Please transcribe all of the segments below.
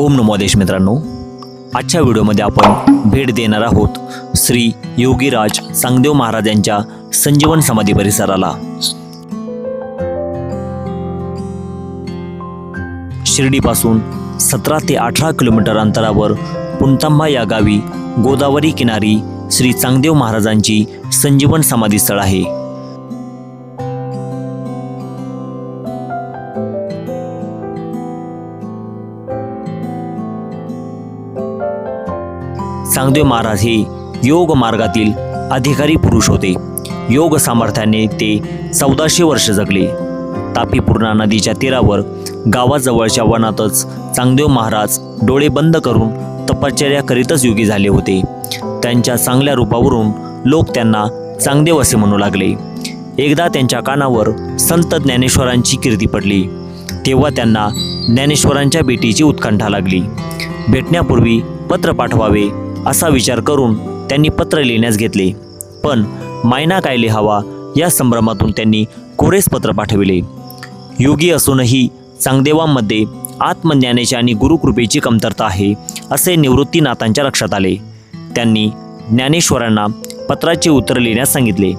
ओम नमोदेश मित्रांनो. आजच्या व्हिडिओमध्ये आपण भेट देणार आहोत श्री योगीराज चांगदेव महाराज यांच्या संजीवन समाधी परिसराला. शिर्डीपासून सतरा ते अठरा किलोमीटर अंतरावर पुणतांबा या गावी गोदावरी किनारी श्री चांगदेव महाराजांची संजीवन समाधी स्थळ आहे. चांगदेव महाराज हे योग मार्गातील अधिकारी पुरुष होते. योग सामर्थ्याने ते चौदाशे वर्ष जगले. तापी पूर्णा नदीच्या तीरावर गावाजवळच्या वनातच चांगदेव महाराज डोळे बंद करून तपश्चर्या करीतच योगी झाले होते. त्यांच्या चांगल्या रूपावरून लोक त्यांना चांगदेव असे म्हणू लागले. एकदा त्यांच्या कानावर संत ज्ञानेश्वरांची कीर्ती पडली. तेव्हा त्यांना ज्ञानेश्वरांच्या भेटीची उत्कंठा लागली. भेटण्यापूर्वी पत्र पाठवावे असा विचार करून त्यांनी पत्र लिहिण्यास घेतले. पण मायना काय लिहावा या संभ्रमातून त्यांनी कोरेस पत्र पाठविले. योगी असूनही चांगदेवांमध्ये आत्मज्ञानाची आणि गुरुकृपेची कमतरता आहे असे निवृत्तीनाथांच्या लक्षात आले. त्यांनी ज्ञानेश्वरांना पत्राचे उत्तर लिहिण्यास सांगितले.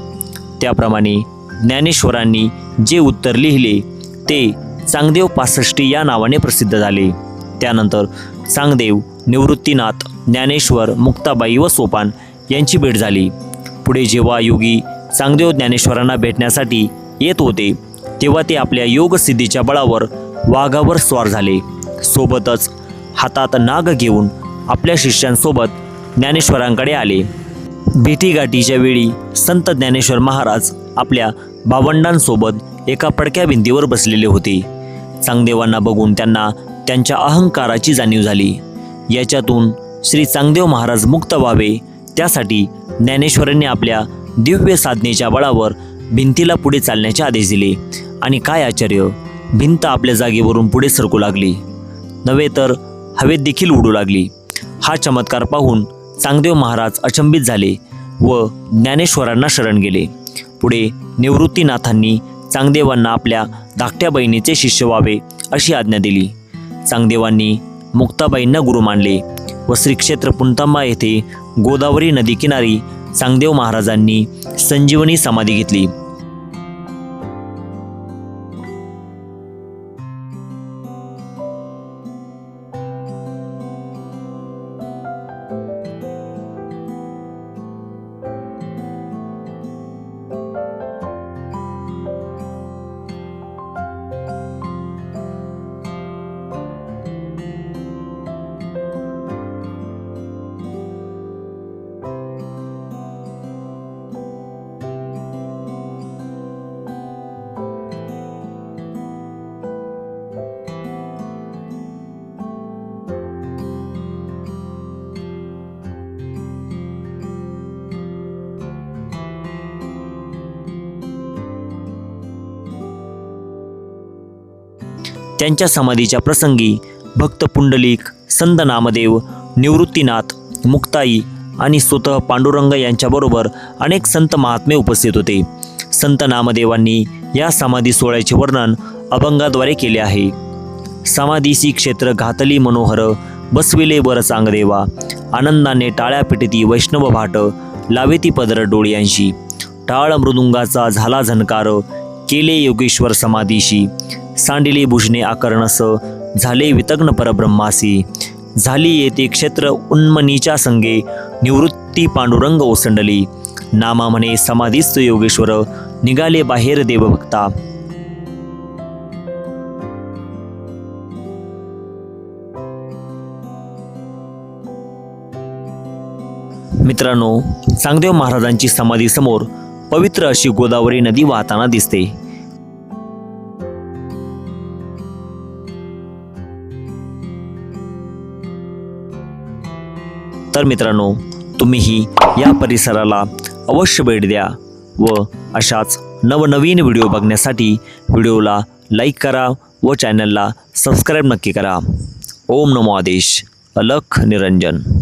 त्याप्रमाणे ज्ञानेश्वरांनी जे उत्तर लिहिले ते चांगदेव पासष्टी या नावाने प्रसिद्ध झाले. त्यानंतर चांगदेव निवृत्तीनाथ ज्ञानेश्वर मुक्ताबाई व सोपान यांची भेट झाली. पुढे जेव्हा योगी चांगदेव ज्ञानेश्वरांना भेटण्यासाठी येत होते तेव्हा ते आपल्या योगसिद्धीच्या बळावर वाघावर स्वार झाले. सोबतच हातात नाग घेऊन आपल्या शिष्यांसोबत ज्ञानेश्वरांकडे आले. भेटीगाठीच्या वेळी संत ज्ञानेश्वर महाराज आपल्या भावंडांसोबत एका पडक्या भिंतीवर बसलेले होते. चांगदेवांना बघून त्यांना त्यांच्या अहंकाराची जाणीव झाली. याच्यातून श्री चांगदेव महाराज मुक्त व्हावे. त्यासाठी ज्ञानेश्वरांनी आपल्या दिव्य साधनेच्या बळावर भिंतीला पुढे चालण्याचे आदेश दिले. आणि काय आश्चर्य भिंत आपल्या जागेवरून पुढे सरकू लागली. नव्हे तर हवेत देखील उडू लागली. हा चमत्कार पाहून चांगदेव महाराज अचंबित झाले व ज्ञानेश्वरांना शरण गेले. पुढे निवृत्तीनाथांनी चांगदेवांना आपल्या धाकट्या बहिणीचे शिष्य व्हावे अशी आज्ञा दिली. चांगदेवांनी मुक्ताबाईंना गुरु मानले व श्रीक्षेत्र पुंतांबा येथे गोदावरी नदी किनारी चांगदेव महाराजांनी संजीवनी समाधी घेतली. त्यांच्या समाधीच्या प्रसंगी भक्त पुंडलिक संत नामदेव निवृत्तीनाथ मुक्ताई आणि स्वतः पांडुरंग यांच्याबरोबर अनेक संत महात्मे उपस्थित होते. संत नामदेवांनी या समाधी सोहळ्याचे वर्णन अभंगाद्वारे केले आहे. समाधीसी क्षेत्र घातली मनोहर बसविले वर चांगदेवा आनंदाने टाळ्या पिटती वैष्णव भाट लावेती पदर डोळ्यांशी. टाळ मृदुंगाचा झाला झनकार केले योगेश्वर समाधीशी. सांडिली भुजने आकर्णस झाले वितग्न परब्रह्मासी. झाली येते क्षेत्र उन्मनीच्या संगे निवृत्ती पांडुरंग ओसंडली. नामा म्हणे समाधीस्थ योगेश्वर निघाले बाहेर देवभक्ता. मित्रांनो चांगदेव महाराजांची समाधीसमोर पवित्र अशी गोदावरी नदी वाहताना दिसते. तर मित्रांनो तुम्हीही या परिसराला अवश्य भेट द्या व अशाच नवनवीन व्हिडिओ बघण्यासाठी व्हिडिओला लाईक करा व चॅनलला सबस्क्राईब नक्की करा. ओम नमो आदेश. अलख निरंजन.